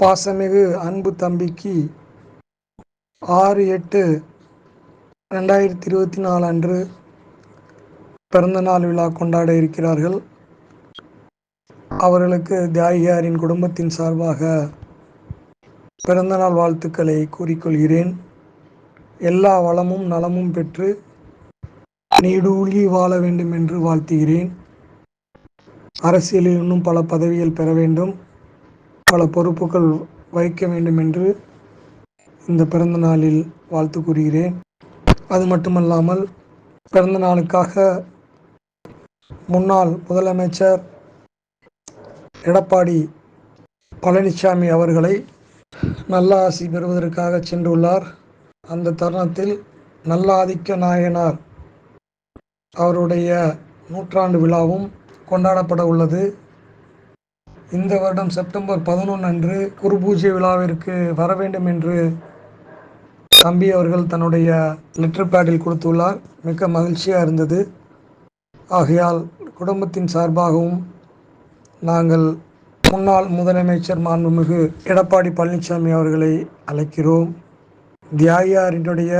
பாசமிகு அன்பு தம்பிக்கு ஆறு எட்டு ரெண்டாயிரத்தி இருபத்தி நாலு அன்று பிறந்தநாள் விழா கொண்டாட இருக்கிறார்கள். அவர்களுக்கு தியாகியாரின் குடும்பத்தின் சார்பாக பிறந்தநாள் வாழ்த்துக்களை கூறிக்கொள்கிறேன். எல்லா வளமும் நலமும் பெற்று நீடூழி வாழ வேண்டும் என்று வாழ்த்துகிறேன். அரசியலில் இன்னும் பல பதவிகள் பெற வேண்டும். பல பொறுப்புகள் வகிக்க வேண்டும் என்று இந்த பிறந்த நாளில் வாழ்த்து கூறுகிறேன். அது மட்டுமல்லாமல் பிறந்த நாளுக்காக முன்னாள் முதலமைச்சர் எடப்பாடி பழனிசாமி அவர்களை நல்ல ஆசி பெறுவதற்காக சென்றுள்ளார். அந்த தருணத்தில் நல்ல ஆதிக்க நாயனார் அவருடைய நூற்றாண்டு விழாவும் கொண்டாடப்பட உள்ளது. இந்த வருடம் செப்டம்பர் பதினொன்று அன்று குரு பூஜை விழாவிற்கு வர வேண்டும் என்று தம்பி அவர்கள் தன்னுடைய லெட்டர் பேடில் கொடுத்துள்ளார். மிக்க மகிழ்ச்சியாக இருந்தது. ஆகையால் குடும்பத்தின் சார்பாகவும் நாங்கள் முன்னாள் முதலமைச்சர் மாண்புமிகு எடப்பாடி பழனிசாமி அவர்களை அழைக்கிறோம். தியாகியாரினுடைய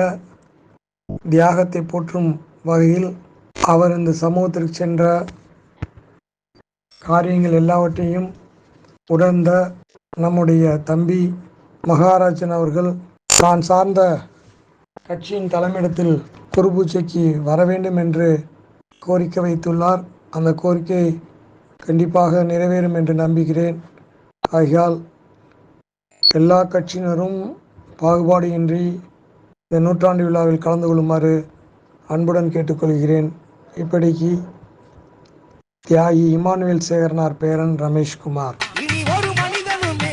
தியாகத்தை போற்றும் வகையில் அவர் இந்த சமூகத்திற்கு சென்ற காரியங்கள் எல்லாவற்றையும் உணர்ந்த நம்முடைய தம்பி மகாராஜன் அவர்கள் தான் சார்ந்த கட்சியின் தலைமையிடத்தில் குருபூஜைக்கு வர வேண்டும் என்று கோரிக்கை வைத்துள்ளார். அந்த கோரிக்கை கண்டிப்பாக நிறைவேறும் என்று நம்புகிறேன். ஆகையால் எல்லா கட்சியினரும் பாகுபாடு இன்றி இந்த நூற்றாண்டு விழாவில் கலந்து கொள்ளுமாறு அன்புடன் கேட்டுக்கொள்கிறேன். இப்படிக்கு தியாகி இமானுவேல் சேகரனார் பேரன் ரமேஷ்குமார் இனி ஒரு மனிதனுமே